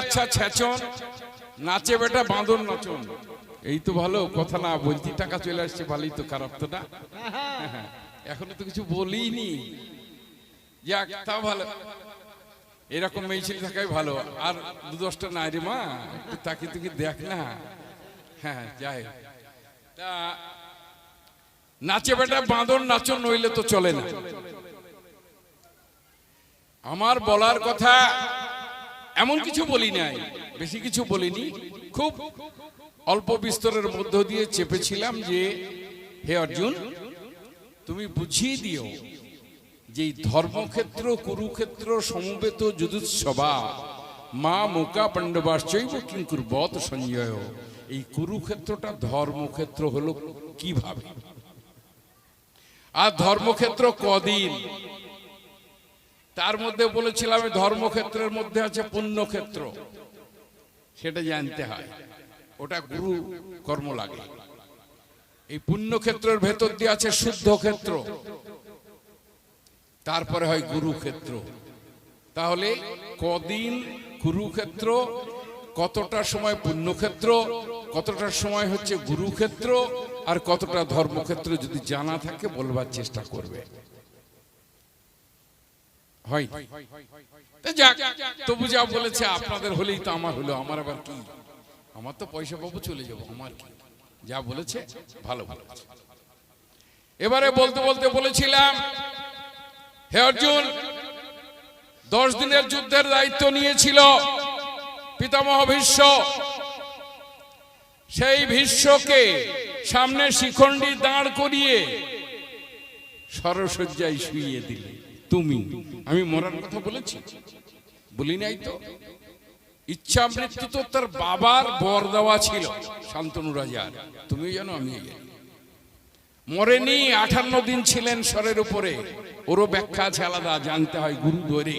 আচ্ছা ছেচন, নাচে বেটা বাঁদর নাচন। এই তো ভালো, কথা না বলছি টাকা চলে আসছে, ভালোই তো খারাপ তো না? এখনও তো কিছু বলিনি। যাক তা ভালো। এরকম মেয়ে ছেলে থাকাই ভালো। আর দু দশটা নাই রে মা, একটু তাকে তুকি দেখ না। হ্যাঁ যাই হোক। তা, নাচে বেটা বাঁদর নাচন নইলে তো চলে না। আমার বলার কথা এমন কিছু বলি নাই, বেশি কিছু বলিনি। খুব অল্প বিস্তরের মধ্য দিয়ে চেপেছিলাম যে, হে অর্জুন, তুমি বুঝিয়ে দিও যে ধর্মক্ষেত্র, কুরুক্ষেত্র সমবেত যুদুৎসভা মা মোকা পাণ্ডবাশ্চৈব কিঙ্কুর বত সঞ্জয়, এই কুরুক্ষেত্রটা ধর্মক্ষেত্র হলো কীভাবে? আর ধর্মক্ষেত্র কদিন? তার মধ্যে বলেছিলাম ধর্মক্ষেত্রের মধ্যে আছে পুণ্যক্ষেত্র। সেটা জানতে হয়। ওটা গুরু কর্ম লাগে। এই পুণ্যক্ষেত্রের ভেতর দিয়ে আছে শুদ্ধ ক্ষেত্র তারপরে হয় গুরুক্ষেত্র। তাহলে কদিন কুরুক্ষেত্র কতটা সময় পুণ্যক্ষেত্র, কতটা সময় হচ্ছে গুরুক্ষেত্র, আর কতটা ধর্মক্ষেত্র যদি জানা থাকে, বলবার চেষ্টা করবে। হয়। তবু যা বলেছে আপনাদের হলেই তো আমার হলো, আমার আবার কি? আমার তো পয়সা পাবো চলে যাব, আমার যা বলেছে, ভালো বলেছে। এবারে বলতে বলতে বলেছিলাম, হে অর্জুন, দশ দিনের যুদ্ধের দায়িত্ব নিয়েছিল পিতামহ ভীষ্ম। সেই ভীষ্মকে সামনে শিখণ্ডি দাঁড় করিয়ে সরসজ্জায় শুইয়ে দিলে। তুমি? আমি মরার কথা বলেছি? বলি নাই তো? ইচ্ছা মৃত্যু তো তার বাবার বর দেওয়া ছিল। শান্তনু রাজার। তুমি জানো আমি মরেনি, আঠান্ন দিন ছিলেন স্বরের উপরে। ওরও ব্যাখ্যা আছে আলাদা, জানতে হয় গুরু ধরে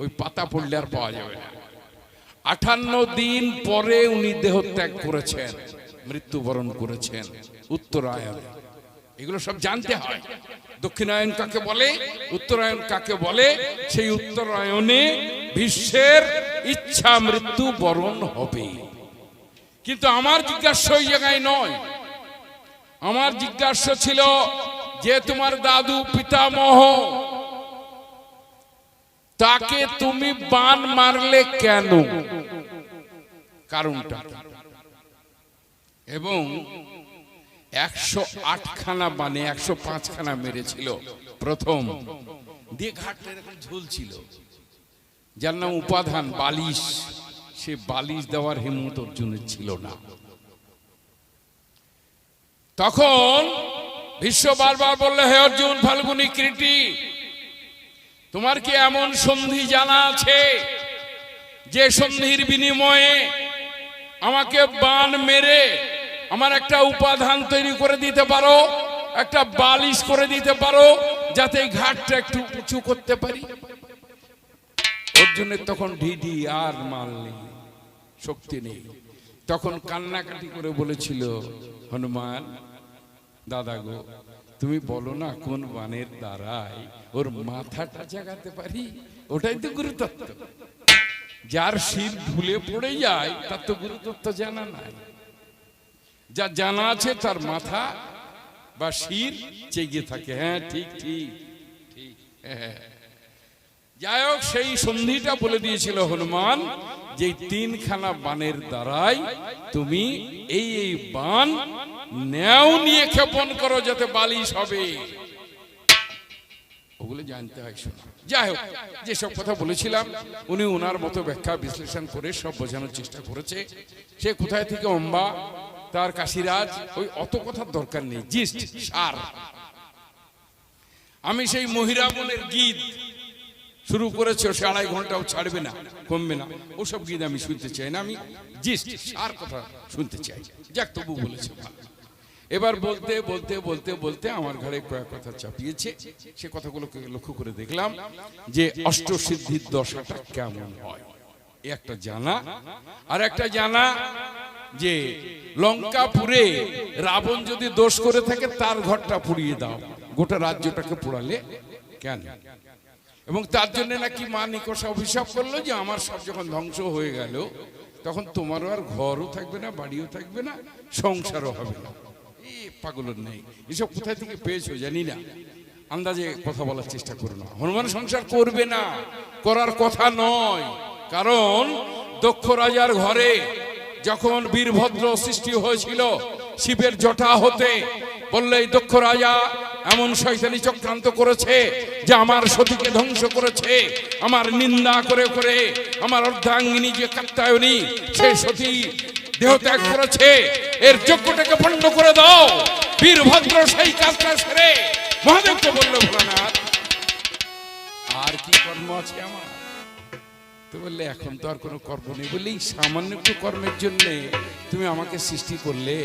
ওই পাতা পড়লে আর পাওয়া যাবে না। আঠান্ন দিন পরে উনি দেহত্যাগ করেছেন, মৃত্যুবরণ করেছেন, উত্তরায়ণ। এগুলো সব জানতে হয়। দক্ষিণায়ন কাকে বলে, উত্তরায়ণ কাকে বলে, সেই উত্তরায়ণে বিশ্বের ইচ্ছা মৃত্যু বরণ হবে। কিন্তু আমার জিজ্ঞাসা ওই জায়গায় নয়। আমার জিজ্ঞাসা ছিল যে তোমার দাদু পিতামহ, তাকে তুমি বান মারলে কেন? কারণটা। এবং একশো আটখানা বানে একশো পাঁচখানা মেরেছিল। প্রথম। দিয়ে ঘাটটা এরকম ঝুলছিল। যার নাম উপাধান বালিশ। সে বালিশ দেওয়ার হিম্মত অর্জুনের ছিল না। তখন বিশ্ব বারবার বললে, হে অর্জুন, ফাল্গুনি কৃতি, তোমার কি এমন সন্ধি জানা আছে যে সন্ধির বিনিময়ে আমাকে বান মেরে আমার একটা উপাদান তৈরি করে দিতে পারো, একটা বালিশ করে দিতে পারো, যাতে ঘাটটা একটু উঁচু করতে পারি। অর্জুনের তখন ঢিঢি আর মাল নেই, শক্তি নেই। তখন কান্নাকাটি করে বলেছিল, হনুমান, দাদা গো, তুমি বলো না কোন বানের দ্বারাই ওর মাথাটা জাগাতে পারি? ওটাই তো গুরুতত্ত্ব যার শির ঢুলে পড়ে যায়, তার তো গুরুতত্ত্ব জানা নাই। যা জানা আছে তার মাথা বা শির চেগে থাকে। হ্যাঁ ঠিক ঠিক ঠিক। যাই সেই সন্ধিটা বলে দিয়েছিল হনুমান যে তিনখানা বানের দ্বারাই তুমি এই এই বান নেও নিয়ে ক্ষেপণ করো যাতে বালিশ হবে। ওগুলো জানতে হয় শোনা। যাই হোক, যেসব কথা বলেছিলাম, উনি ওনার মতো ব্যাখ্যা বিশ্লেষণ করে সব বোঝানোর চেষ্টা করেছে। সে কোথায় থেকে অম্বা? তার কাশিরাজ, ওই অত কথার দরকার নেই। জিস্ট, সার। আমি সেই মহিরাবনের গীত শুরু করেছে, সে আড়াই ঘন্টাও ছাড়বে না, কমবে না। ওসব গীত আমি শুনতে চাই না, আমি জিস্ট, সার কথা শুনতে চাই। যাক, তবু বলেছে। এবার বলতে বলতে বলতে বলতে আমার ঘরে কয়েক কথা চাপিয়েছে। সে কথাগুলোকে লক্ষ্য করে দেখলাম যে অষ্ট সিদ্ধির দশাটা কেমন হয়। একটা জানা, আর একটা জানা যে লঙ্কাপুরে রাবণ যদি দোষ করে থাকে, তার ঘরটা পুড়িয়ে দাও। গোটা রাজ্যটাকে পোড়ালে কেন? এবং তার জন্য নাকি মা নিকষা অভিশাপ করল যে আমার সব যখন ধ্বংস হয়ে গেল, তখন তোমারও আর ঘরও থাকবে না, বাড়িও থাকবে না, সংসারও হবে না। এই পাগলের নেই। এসব কোথায় থেকে পেয়েছ জানি না। আন্দাজে কথা বলার চেষ্টা করো না। হনুমান সংসার করবে না, করার কথা নয়। কারণ দক্ষ রাজার ঘরে যখন বীরভদ্র সৃষ্টি হয়েছিল, শিবের জটা হতে বললে দক্ষ রাজা, এমন শয়তানি চক্রান্ত করেছে যে আমার সতীকে ধ্বংস করেছে। আমার নিন্দা করে করে আমার অর্ধাঙ্গিনী যে কাত্তায়নী সে সতী দেহ ত্যাগ করেছে। এর যোগ্যটাকে পণ্ড করে দাও। বীরভদ্র সেই কাজটা সেরে মহাদেবকে বলল, ভোলানাথ, আর কি কর্ম আছে আমার? তো বললে এখন তো আর কোনো কর্ম নেই বললে এই সামান্য একটু কর্মের জন্য তুমি আমাকে সৃষ্টি করলে।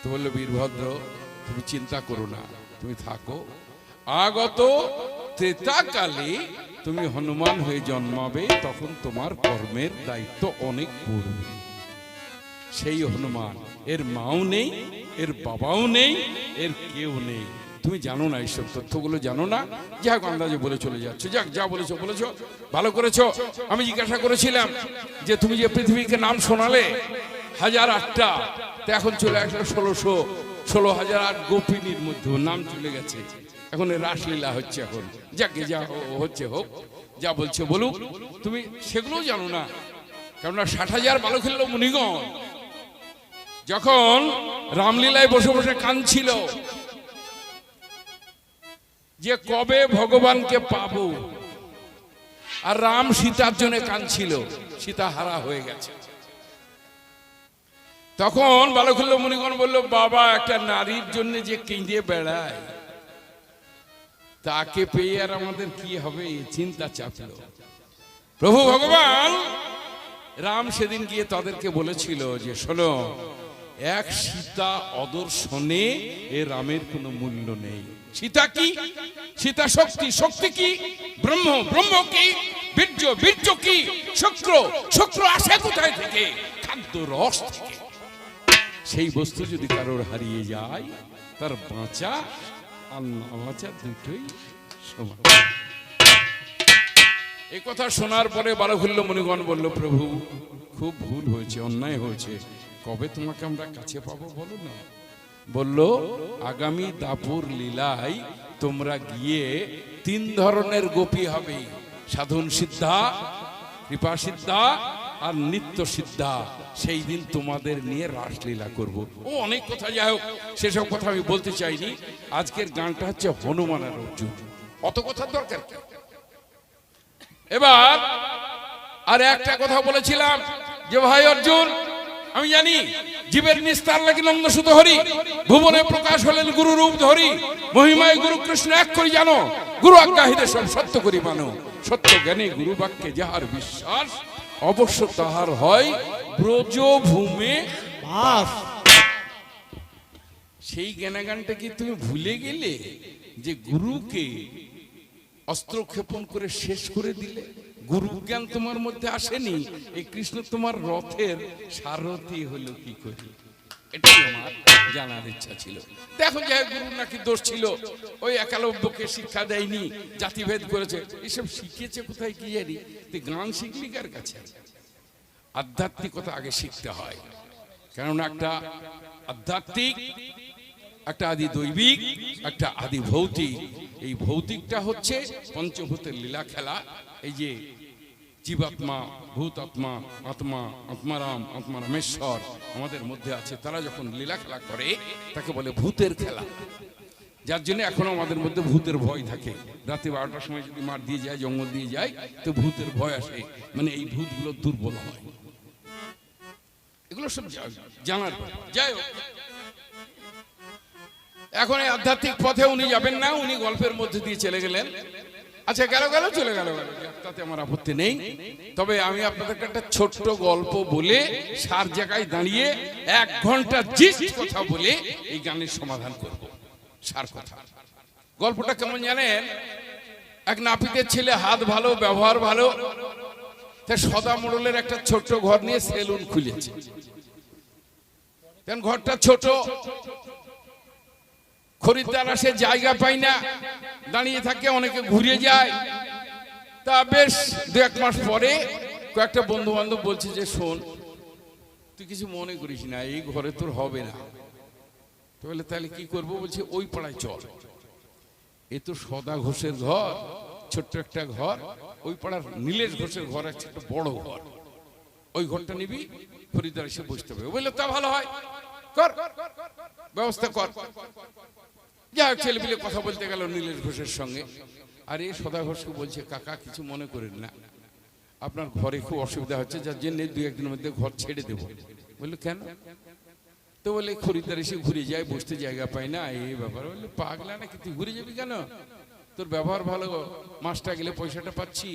তো বলল, বীরভদ্র, তুমি চিন্তা করো না, তুমি থাকো। আগত ত্রেতাকালে তুমি হনুমান হয়ে জন্মাবে, তখন তোমার কর্মের দায়িত্ব অনেক পড়বে সেই হনুমান, এর মাও নেই, এর বাবাও নেই, এর কেউ নেই। তুমি জানো না এইসব তথ্যগুলো, জানো না? যাক, আন্দাজে বলে চলে যাচ্ছে। যাক, যা বলেছ বলেছ। ভালো করেছ। আমি জিজ্ঞাসা করেছিলাম যে, তুমি যে পৃথিবীকে নাম শোনালে, হাজার আটটা, তা এখন চলে আসলো ষোলোশো, ষোলো হাজার আট গোপিনীর মধ্যে। নাম চলে গেছে। এখন রাসলীলা হচ্ছে এখন। যাকে যা হচ্ছে হোক, যা বলছে বলুক। তুমি সেগুলোও জানো না। কেননা ষাট হাজার বালক খেললো মুনিগণ। যখন রামলীলায় বসে বসে কাঁদছিল যে কবে ভগবানকে পাবো? আর রাম সীতার জন্য কাঁদছিল সীতা হারা হয়ে গেছে। তখন বালকুল্ল মুনিগণ বলল, বাবা, একটা নারীর জন্য যে কেঁদে বেড়ায়, তাকে পেয়ে আর আমাদের কি হবে? চিন্তা চাপলো। প্রভু ভগবান, রাম সেদিন গিয়ে তাদেরকে বলেছিল যে, শোনো এক সীতা অদর্শনে এ রামের কোনো মূল্য নেই। সীতা কি? সীতা শক্তি। শক্তি কি? ব্রহ্ম। ব্রহ্ম কি? বীর্য। বীর্য কি? শুক্র। শুক্র আসে কোথায় থেকে? খাদ্য রস থেকে। সেই বস্তু যদি কারোর হারিয়ে যায়, তার বাঁচা আর বাঁচা দুটোই সমান। এই কথা শোনার পরে বালকুল্য মণিগণ বলল, প্রভু, খুব ভুল হয়েছে, অন্যায় হয়েছে। কবে তোমাকে আমরা কাছে পাবো বলো না? বলল, আগামী দাপুর লীলায় তোমরা গিয়ে তিন ধরনের গোপী হবে। সাধন সিদ্ধা, কৃপা সিদ্ধা আর নিত্য সিদ্ধা। সেই দিন তোমাদের নিয়ে রাসলীলা করব। ও, অনেক কথা, যাই হোক, সেসব কথা আমি বলতে চাইনি। আজকের গানটা হচ্ছে হনুমানের অর্জুন। অত কথার দরকার এবার আর একটা কথা বলেছিলাম যে, ভাই অর্জুন আমি জানি জীবের নিস্তার লাগি নন্দ সুত হরি, ভুবনে প্রকাশ হলেন গুরু রূপ ধরি, মহিমায় গুরু কৃষ্ণ এক করি জানো, গুরু আজ্ঞাহিতে সব সত্য করি মানো। সত্য জ্ঞানে গুরু বাক্যে যাহার বিশ্বাস, অবশ্য তাহার হয় ব্রজ ভূমে বাস। সেই জ্ঞানাগানটা কি তুমি ভুলে গেলে? যে গুরুকে অস্ত্র ক্ষেপণ করে শেষ করে দিলে? গুরু জ্ঞান তোমার মধ্যে আসেনি, এই কৃষ্ণ তোমার রথের সারথি হলো কি করি? জানার ইচ্ছা ছিল। দেখো গুরু নাকি দোষ ছিল, ওই শিক্ষা দেয়নি, জাতিভেদ করেছে, এসব শিখেছে কোথায় গান কাছে? আধ্যাত্মিকতা আগে শিখতে হয়। কেননা একটা আধ্যাত্মিক, একটা আদি দৈবিক, একটা আদি ভৌতিক এই ভৌতিকটা হচ্ছে পঞ্চভূতের লীলা খেলা। এই যে জীবাত্মা ভূত আত্মা আত্মা আত্মারাম আত্মা রামেশ্বর আমাদের মধ্যে আছে, তারা যখন লীলা খেলা করে, তাকে বলে ভূতের খেলা। যার জন্য এখনও আমাদের মধ্যে ভূতের ভয় থাকে। রাতে বারোটার সময় যদি মাঠ দিয়ে যায়, জঙ্গল দিয়ে যায়, তো ভূতের ভয় আসে। মানে এই ভূতগুলো দুর্বল হয়। এগুলো সব জানার যাই হোক এখন এই আধ্যাত্মিক পথে উনি যাবেন না, উনি গল্পের মধ্যে দিয়ে চলে গেলেন। আচ্ছা গেল গেল, চলে গেল তাতে আমার আপত্তি নেই। তবে আমি আপনাদেরকে একটা ছোট্ট গল্প বলে সার জায়গায় দাঁড়িয়ে এক ঘণ্টা জিস্ট কথা বলে এই গানের সমাধান করব। সার কথা। গল্পটা কেমন জানেন? এক নাপিতের ছেলে হাত ভালো, ব্যবহার ভালো, তা সদা মোড়লের একটা ছোট্ট ঘর নিয়ে সেলুন খুলেছে। ঘরটা ছোট খরিদ্দার আসে, জায়গা পায় না। দাঁড়িয়ে থাকে, অনেকে ঘুরে যায়। তা বেশ, দু এক মাস পরে কয়েকটা বন্ধু বান্ধব বলছে যে, শোন, তুই কিছু মনে করিস না, এই ঘরে তোর হবে না। তাহলে তাহলে কি করব? বলছে, ওই পাড়ায় চল। এ তো সদা ঘোষের ঘর, ছোট্ট একটা ঘর, ওই পাড়ার নীলেশ ঘোষের ঘর একটা একটা বড় ঘর। ওই ঘরটা নিবি, খরিদ্দার এসে বসতে হবে। বললে, তা ভালো হয়, কর, ব্যবস্থা কর। যা হোক ছেলে পিলে কথা বলতে গেল নীলেশ ঘোষের সঙ্গে। আর এ সদা ঘোষকে বলছে, কাকা, কিছু মনে করেন না। আপনার ঘরে খুব অসুবিধা হচ্ছে, যার জন্য দু একদিনের মধ্যে ঘর ছেড়ে দেবো। বলল, কেন? তো বলে, খরিদ্দার এসে ঘুরে যায়, বসতে জায়গা পায় না, এই ব্যাপার। বলল, পাগলা নাকি? তুই ঘুরে যাবি কেন? তোর ব্যবহার ভালো, মাসটা গেলে পয়সাটা পাচ্ছি।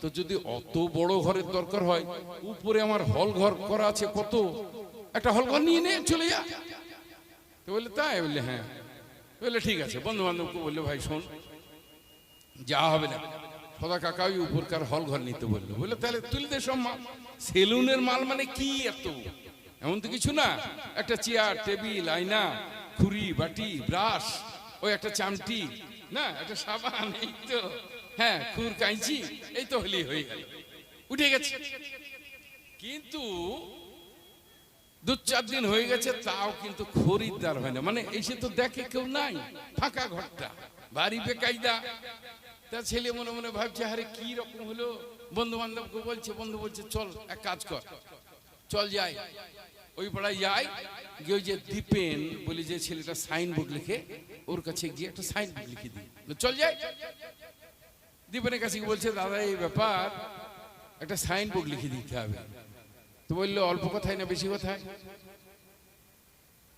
তো যদি অত বড় ঘরের দরকার হয়, উপরে আমার হল ঘর করা আছে কত? একটা হল ঘর নিয়ে নে, চলে যা। তো বললে, তাই? বললে হ্যাঁ। বললে ঠিক আছে বন্ধু বান্ধবকে বলল, ভাই, শোন, যা হবে না। সদা কাকা ওই উপরকার হল ঘর নিতে বলল। বলল, তাহলে তুলে দে সব মাল সেলুনের মাল মানে কি এত? এমন তো কিছু না। একটা চেয়ার, টেবিল, আয়না খুরি বাটি, ব্রাশ ওই একটা চামটি, না, একটা সাবান, এই তো হ্যাঁ খুর কাঁচি এই তো হলেই হয়ে গেল। উঠে গেছে। কিন্তু দু চার দিন হয়ে গেছে, তাও কিন্তু খরিদ্দার হয় না। মানে এসে তো দেখে কেউ নাই, ফাঁকা ঘরটা, বাড়ি বেকায়দা। তা ছেলে মনে মনে ভাবছে, আরে কি রকম হলো? বন্ধু বান্ধবকে বলছে, বন্ধু বলছে, চল, এক কাজ কর, চল যাই। ওই পাড়ায় যাই, গিয়ে ওই যে দীপেন বলি যে ছেলেটা সাইন বোর্ড লিখে, ওর কাছে গিয়ে একটা সাইন বোর্ড লিখে দিই। চল যাই। দীপেনের কাছে বলছে, দাদা, এই ব্যাপার, একটা সাইন বোর্ড লিখে দিতে হবে। তো বলল, অল্প কথায় না, বেশি কথায়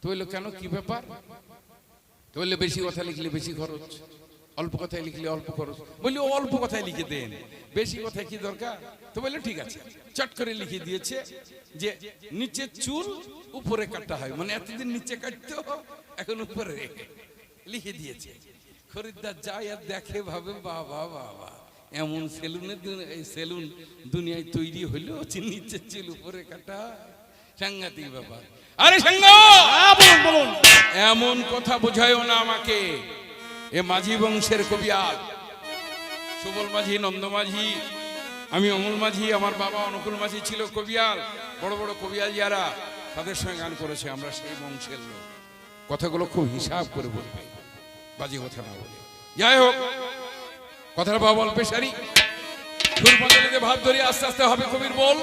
তো বলল, কেন, কি ব্যাপার? তো বললে, বেশি কথা লিখলে বেশি খরচ। অল্প কথায় লিখলে অল্প খরচ। বললি, অল্প কথায় লিখে দেন। বেশি কথায় কি দরকার? তো বলল, ঠিক আছে। চট করে লিখে দিয়েছে যে, নিচে চুল উপরে কাটা হয়। মানে এতদিন নিচে কাটতো, এখন উপরে। লিখে দিয়েছে। খরিদ্দার যায় আর দেখে, ভাবে, বাবা বাবা। এমন সেলুনের এই সেলুন দুনিয়ায় তৈরি হইল নিচে চুল উপরে কাটা। সাংঘাতিক ব্যাপার। আরে হ্যাঁ, এমন কথা বোঝায়ও না আমাকে। এ মাঝি বংশের কবিয়াল সুবল মাঝি নন্দ মাঝি আমি অমল মাঝি আমার বাবা অনুকূল মাঝি ছিল কবিয়াল বড় বড় কবিয়াল যারা তাদের সঙ্গে গান করেছে আমরা সেই বংশের লোক। কথাগুলো খুব হিসাব করে বলবে। বাজে কথা না বলে। যাই হোক কথাটা বাবা অল্পে সারি সুরপঞ্জলিতে ভাব ধরি আস্তে আস্তে হবে কবির বল।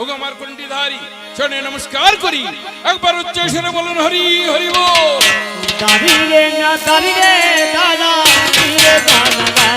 ওগো আমার কোনটি ধারি চনে নমস্কার করি। একবার উচ্চ স্বরে বলুন, হরি হরি বল। দাদা দাদা